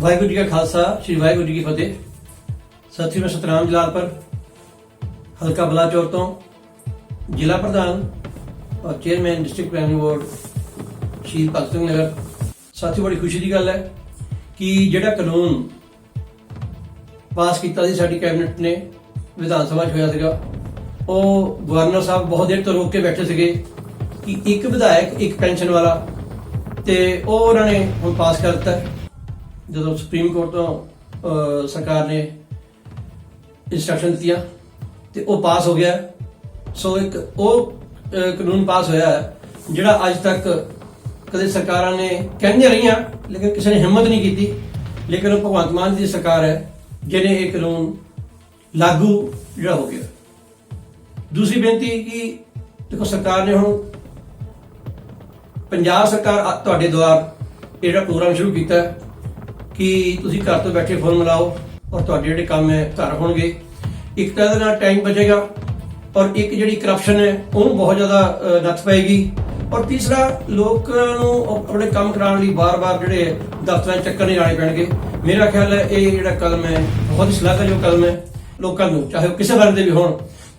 ਵਾਹਿਗੁਰੂ ਜੀ ਕਾ ਖਾਲਸਾ, ਸ੍ਰੀ ਵਾਹਿਗੁਰੂ ਜੀ ਕੀ ਫਤਿਹ। ਸਾਥੀਓ ਮੈਂ ਸਤਨਾਮ ਜਲਾਲਪੁਰ ਹਲਕਾ ਬਲਾਚੌਰ ਤੋਂ ਜ਼ਿਲ੍ਹਾ ਪ੍ਰਧਾਨ ਔਰ ਚੇਅਰਮੈਨ ਡਿਸਟ੍ਰਿਕਟ ਪਲੈਨਿੰਗ ਬੋਰਡ, ਸ਼ਹੀਦ ਭਗਤ ਸਿੰਘ ਨਗਰ। ਸਾਥੀਓ, ਬੜੀ ਖੁਸ਼ੀ ਦੀ ਗੱਲ ਹੈ ਕਿ ਜਿਹੜਾ ਕਾਨੂੰਨ ਪਾਸ ਕੀਤਾ ਸੀ ਸਾਡੀ ਕੈਬਨਿਟ ਨੇ, ਵਿਧਾਨ ਸਭਾ 'ਚ ਹੋਇਆ ਸੀਗਾ, ਉਹ ਗਵਰਨਰ ਸਾਹਿਬ ਬਹੁਤ ਦੇਰ ਤੋਂ ਰੋਕ ਕੇ ਬੈਠੇ ਸੀਗੇ ਕਿ ਇੱਕ ਵਿਧਾਇਕ, ਇੱਕ ਪੈਨਸ਼ਨ ਵਾਲਾ ਤੇ ਉਹ ਉਹਨਾਂ ਨੇ ਹੁਣ ਪਾਸ ਕਰ ਦਿੱਤਾ। ਜਦੋਂ ਸੁਪਰੀਮ ਕੋਰਟ ਤੋਂ ਸਰਕਾਰ ਨੇ ਇਨਸਟਰਕਸ਼ਨ ਦਿੱਤੀਆਂ ਤੇ ਉਹ ਪਾਸ ਹੋ ਗਿਆ। ਸੋ ਇੱਕ ਉਹ ਕਾਨੂੰਨ ਪਾਸ ਹੋਇਆ ਹੈ, ਜਿਹੜਾ ਅੱਜ ਤੱਕ ਕਦੇ ਸਰਕਾਰਾਂ ਨੇ ਕਹਿੰਦੀਆਂ ਰਹੀਆਂ ਲੇਕਿਨ ਕਿਸੇ ਨੇ ਹਿੰਮਤ ਨਹੀਂ ਕੀਤੀ। ਲੇਕਿਨ ਉਹ ਭਗਵੰਤ ਮਾਨ ਦੀ ਸਰਕਾਰ ਹੈ ਜਿਹਨੇ ਇਹ ਕਾਨੂੰਨ ਲਾਗੂ ਜਿਹੜਾ ਹੋ ਗਿਆ। ਦੂਸਰੀ ਬੇਨਤੀ ਕਿ ਦੇਖੋ ਸਰਕਾਰ ਨੇ ਹੁਣ ਪੰਜਾਬ ਸਰਕਾਰ ਤੁਹਾਡੇ ਦੁਆਰ ਇਹ ਜਿਹੜਾ ਪ੍ਰੋਗਰਾਮ ਸ਼ੁਰੂ ਕੀਤਾ ਹੈ ਕਿ ਤੁਸੀਂ ਘਰ ਤੋਂ ਬੈਠੇ ਫੋਨ ਮਿਲਾਓ ਔਰ ਤੁਹਾਡੇ ਜਿਹੜੇ ਕੰਮ ਹੈ ਘਰ ਹੋਣਗੇ। ਇੱਕ ਤਾਂ ਇਹਦੇ ਨਾਲ ਟਾਈਮ ਬਚੇਗਾ ਔਰ ਇੱਕ ਜਿਹੜੀ ਕਰਪਸ਼ਨ ਹੈ ਉਹਨੂੰ ਬਹੁਤ ਜ਼ਿਆਦਾ ਅ, ਨੱਥ ਪਏਗੀ। ਔਰ ਤੀਸਰਾ ਲੋਕਾਂ ਨੂੰ ਆਪਣੇ ਕੰਮ ਕਰਾਉਣ ਲਈ ਬਾਰ-ਬਾਰ ਜਿਹੜੇ ਦਫ਼ਤਰਾਂ 'ਚ ਚੱਕਰ ਨਹੀਂ ਲਾਣੇ ਪੈਣਗੇ। ਮੇਰਾ ਖਿਆਲ ਹੈ ਇਹ ਜਿਹੜਾ ਕਦਮ ਹੈ ਬਹੁਤ ਹੀ ਸ਼ਲਾਘਾਯੋਗ ਕਦਮ ਹੈ। ਲੋਕਾਂ ਨੂੰ ਚਾਹੇ ਉਹ ਕਿਸੇ ਵਰਗ ਦੇ ਵੀ ਹੋਣ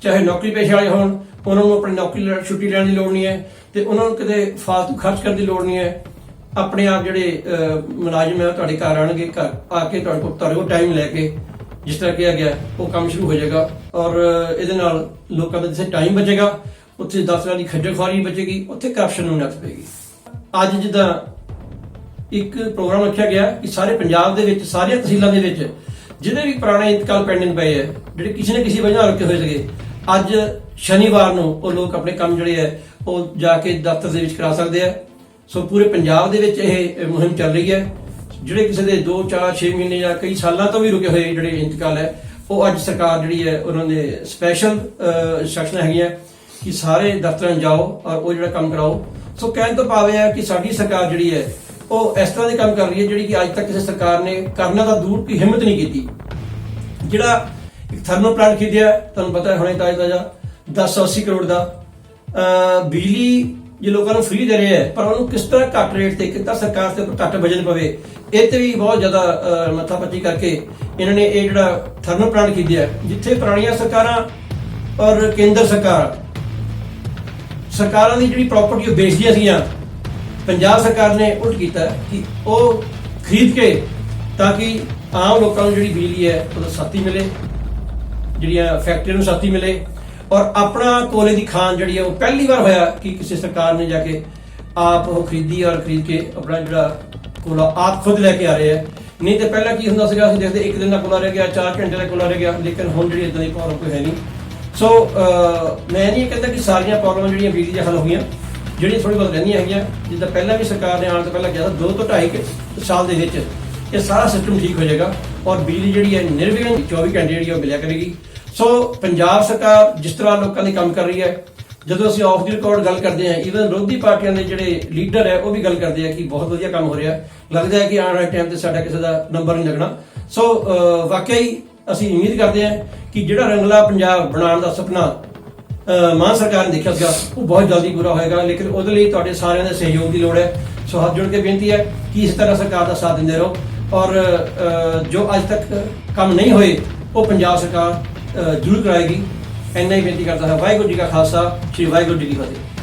ਚਾਹੇ ਨੌਕਰੀ ਪੇਸ਼ੇ ਵਾਲੇ ਹੋਣ ਉਹਨਾਂ ਨੂੰ ਆਪਣੀ ਨੌਕਰੀ ਛੁੱਟੀ ਲੈਣ ਦੀ ਲੋੜ ਨਹੀਂ ਹੈ ਤੇ ਉਹਨਾਂ ਨੂੰ ਕਿਤੇ ਫਾਲਤੂ ਖਰਚ ਕਰਨ ਦੀ ਲੋੜ ਨਹੀਂ ਹੈ। ਆਪਣੇ ਆਪ ਜਿਹੜੇ ਮੁਲਾਜ਼ਮ ਹੈ ਉਹ ਤੁਹਾਡੇ ਘਰ ਆਣਗੇ ਘਰ ਆ ਕੇ ਤੁਹਾਡੇ ਕੋਲ ਤੁਹਾਡੇ ਕੋਲ ਟਾਈਮ ਲੈ ਕੇ ਜਿਸ ਤਰ੍ਹਾਂ ਕਿਹਾ ਗਿਆ, ਉਹ ਕੰਮ ਸ਼ੁਰੂ ਹੋ ਜਾਏਗਾ। ਔਰ ਇਹਦੇ ਨਾਲ ਲੋਕਾਂ ਦਾ ਜਿੱਥੇ ਟਾਈਮ ਬਚੇਗਾ, ਉੱਥੇ ਦਫ਼ਤਰਾਂ ਦੀ ਖੱਜਲ ਖੁਆਰੀ ਬਚੇਗੀ, ਉੱਥੇ ਕਰਪਸ਼ਨ ਨੂੰ ਨੱਥ ਪਏਗੀ। ਅੱਜ ਜਿੱਦਾਂ ਇੱਕ ਪ੍ਰੋਗਰਾਮ ਰੱਖਿਆ ਗਿਆ ਕਿ ਸਾਰੇ ਪੰਜਾਬ ਦੇ ਵਿੱਚ, ਸਾਰੀਆਂ ਤਹਿਸੀਲਾਂ ਦੇ ਵਿੱਚ, ਜਿਹਦੇ ਵੀ ਪੁਰਾਣੇ ਇੰਤਕਾਲ ਪੈਂਡਿੰਗ ਪਏ ਹੈ ਜਿਹੜੇ ਕਿਸੇ ਨਾ ਕਿਸੇ ਵਜ੍ਹਾ ਨਾਲ ਰੁਕੇ ਹੋਏ ਸੀਗੇ, ਅੱਜ ਸ਼ਨੀਵਾਰ ਨੂੰ ਉਹ ਲੋਕ ਆਪਣੇ ਕੰਮ ਜਿਹੜੇ ਹੈ ਉਹ ਜਾ ਕੇ ਦਫ਼ਤਰ ਦੇ ਵਿੱਚ ਕਰਾ ਸਕਦੇ ਆ। ਸੋ ਪੂਰੇ ਪੰਜਾਬ ਦੇ ਵਿੱਚ ਇਹ ਮੁਹਿੰਮ ਚੱਲ ਰਹੀ ਹੈ। ਜਿਹੜੇ ਕਿਸੇ ਦੇ 2 4 6 ਮਹੀਨੇ ਜਾਂ ਕਈ ਸਾਲਾਂ ਤੋਂ ਵੀ ਰੁਕੇ ਹੋਏ ਜਿਹੜੇ ਇੰਤਕਾਲ ਹੈ, ਉਹ ਅੱਜ ਸਰਕਾਰ ਜਿਹੜੀ ਹੈ, ਉਹਨਾਂ ਦੇ ਸਪੈਸ਼ਲ ਇੰਸਟਰਕਸ਼ਨ ਹੈਗੀਆਂ ਕਿ ਸਾਰੇ ਦਫ਼ਤਰਾਂ ਜਾਓ ਔਰ ਉਹ ਜਿਹੜਾ ਕੰਮ ਕਰਾਓ। ਸੋ ਕਹਿਣ ਤੋਂ ਭਾਵ ਇਹ ਹੈ ਕਿ ਸਾਡੀ ਸਰਕਾਰ ਜਿਹੜੀ ਹੈ, ਉਹ ਇਸ ਤਰ੍ਹਾਂ ਦੇ ਕੰਮ ਕਰ ਰਹੀ ਹੈ ਜਿਹੜੀ ਕਿ ਅੱਜ ਤੱਕ ਕਿਸੇ ਸਰਕਾਰ ਨੇ ਕਰਨਾ ਤਾਂ ਦੂਰ ਕੀ ਹਿੰਮਤ ਨਹੀਂ ਕੀਤੀ। ਜਿਹੜਾ ਇੱਕ ਥਰਮਲ ਪਲਾਂਟ ਖਰੀਦਿਆ, ਤੁਹਾਨੂੰ ਪਤਾ ਹੈ ਹੁਣੇ ਤਾਜ਼ਾ ਤਾਜ਼ਾ 1080 ਕਰੋੜ ਦਾ। ਬਿਜਲੀ ਜੇ ਲੋਕਾਂ ਨੂੰ ਫ੍ਰੀ ਦੇ ਰਿਹਾ ਹੈ ਪਰ ਉਹਨੂੰ ਕਿਸ ਤਰ੍ਹਾਂ ਘੱਟ ਰੇਟ ਤੇ ਕਿੱਦਾਂ ਸਰਕਾਰ ਤੇ ਘੱਟ ਵਜਨ ਪਵੇ ਇਹ ਤੇ ਵੀ ਬਹੁਤ ਜ਼ਿਆਦਾ ਅਹ, ਮੱਥਾਪੱਚੀ ਕਰਕੇ ਇਹਨਾਂ ਨੇ ਇਹ ਜਿਹੜਾ ਥਰਮਲ ਪਲਾਂਟ ਖਰੀਦਿਆ ਜਿੱਥੇ ਪੁਰਾਣੀਆਂ ਸਰਕਾਰਾਂ ਔਰ ਕੇਂਦਰ ਸਰਕਾਰ ਸਰਕਾਰਾਂ ਦੀ ਜਿਹੜੀ ਪ੍ਰਾਪਰਟੀ ਉਹ ਵੇਚਦੀਆਂ ਸੀਗੀਆਂ ਪੰਜਾਬ ਸਰਕਾਰ ਨੇ ਉਲਟ ਕੀਤਾ ਕਿ ਉਹ ਖਰੀਦ ਕੇ ਤਾਂ ਕਿ ਆਮ ਲੋਕਾਂ ਨੂੰ ਜਿਹੜੀ ਬਿਜਲੀ ਹੈ ਉਹਦਾ ਸਸਤੀ ਮਿਲੇ ਜਿਹੜੀਆਂ ਫੈਕਟਰੀਆਂ ਨੂੰ ਸਸਤੀ ਮਿਲੇ ਔਰ ਆਪਣਾ ਕੋਲੇ ਦੀ ਖਾਨ ਜਿਹੜੀ ਹੈ ਉਹ ਪਹਿਲੀ ਵਾਰ ਹੋਇਆ ਕਿ ਕਿਸੇ ਸਰਕਾਰ ਨੇ ਜਾ ਕੇ ਆਪ ਉਹ ਖਰੀਦੀ ਔਰ ਖਰੀਦ ਕੇ ਆਪਣਾ ਜਿਹੜਾ ਕੋਲਾ ਆਪ ਖੁਦ ਲੈ ਕੇ ਆ ਰਹੇ ਹੈ ਨਹੀਂ ਤੇ ਪਹਿਲਾਂ ਕੀ ਹੁੰਦਾ ਸੀਗਾ ਅਸੀਂ ਦੇਖਦੇ ਇੱਕ ਦਿਨ ਦਾ ਕੋਲਾ ਰਹਿ ਗਿਆ 4 ਘੰਟੇ ਦਾ ਕੋਲਾ ਰਹਿ ਗਿਆ ਲੇਕਿਨ ਹੁਣ ਜਿਹੜੀ ਇਦਾਂ ਦੀ ਪ੍ਰੋਬਲਮ ਕੋਈ ਹੈ ਨਹੀਂ। ਸੋ ਅਹ, ਮੈਂ ਨਹੀਂ ਇਹ ਕਹਿੰਦਾ ਕਿ ਸਾਰੀਆਂ ਪ੍ਰੋਬਲਮਾਂ ਜਿਹੜੀਆਂ ਬਿਜਲੀ ਦੀਆਂ ਹੱਲ ਹੋ ਗਈਆਂ ਜਿਹੜੀਆਂ ਥੋੜੀ ਬਹੁਤ ਰਹਿੰਦੀਆਂ ਹੈਗੀਆਂ ਜਿੱਦਾਂ ਪਹਿਲਾਂ ਵੀ ਸਰਕਾਰ ਨੇ ਆਉਣ ਤੋਂ ਪਹਿਲਾਂ ਕਿਹਾ ਸੀ 2 ਤੋਂ 2.5 ਸਾਲ ਦੇ ਵਿੱਚ ਇਹ ਸਾਰਾ ਸਿਸਟਮ ਠੀਕ ਹੋ ਜਾਏਗਾ ਔਰ ਬਿਜਲੀ ਜਿਹੜੀ ਹੈ ਨਿਰਵਿਘਨ 24 ਘੰਟੇ ਜਿਹੜੀ ਹੈ ਉਹ ਮਿਲਿਆ ਕਰੇਗੀ। ਸੋ ਪੰਜਾਬ ਸਰਕਾਰ ਜਿਸ ਤਰ੍ਹਾਂ ਲੋਕਾਂ ਲਈ ਕੰਮ ਕਰ ਰਹੀ ਹੈ ਜਦੋਂ ਅਸੀਂ ਆਫ ਦੀ ਰਿਕਾਰਡ ਗੱਲ ਕਰਦੇ ਹਾਂ ਈਵਨ ਵਿਰੋਧੀ ਪਾਰਟੀਆਂ ਦੇ ਜਿਹੜੇ ਲੀਡਰ ਹੈ ਉਹ ਵੀ ਗੱਲ ਕਰਦੇ ਆ ਕਿ ਬਹੁਤ ਵਧੀਆ ਕੰਮ ਹੋ ਰਿਹਾ ਲੱਗਦਾ ਹੈ ਕਿ ਆਉਣ ਵਾਲੇ ਟਾਈਮ ਤੇ ਸਾਡਾ ਕਿਸੇ ਦਾ ਨੰਬਰ ਨਹੀਂ ਲੱਗਣਾ। ਸੋ ਅਹ, ਵਾਕਿਆ ਹੀ ਅਸੀਂ ਉਮੀਦ ਕਰਦੇ ਹਾਂ ਕਿ ਜਿਹੜਾ ਰੰਗਲਾ ਪੰਜਾਬ ਬਣਾਉਣ ਦਾ ਸੁਪਨਾ ਮਾਨ ਸਰਕਾਰ ਨੇ ਦੇਖਿਆ ਸੀਗਾ ਉਹ ਬਹੁਤ ਜਲਦੀ ਪੂਰਾ ਹੋਏਗਾ ਲੇਕਿਨ ਉਹਦੇ ਲਈ ਤੁਹਾਡੇ ਸਾਰਿਆਂ ਦੇ ਸਹਿਯੋਗ ਦੀ ਲੋੜ ਹੈ। ਸੋ ਹੱਥ ਜੋੜ ਕੇ ਬੇਨਤੀ ਹੈ ਕਿ ਇਸ ਤਰ੍ਹਾਂ ਸਰਕਾਰ ਦਾ ਸਾਥ ਦਿੰਦੇ ਰਹੋ। ਔਰ ਜੋ ਅੱਜ ਤੱਕ ਕੰਮ ਨਹੀਂ ਹੋਏ ਉਹ ਪੰਜਾਬ ਸਰਕਾਰ ਜ਼ਰੂਰ ਕਰਾਏਗੀ। ਇੰਨਾ ਹੀ ਬੇਨਤੀ ਕਰਦਾ ਹਾਂ। ਵਾਹਿਗੁਰੂ ਜੀ ਕਾ ਖਾਲਸਾ, ਸ੍ਰੀ ਵਾਹਿਗੁਰੂ ਜੀ ਕੀ ਫਤਿਹ।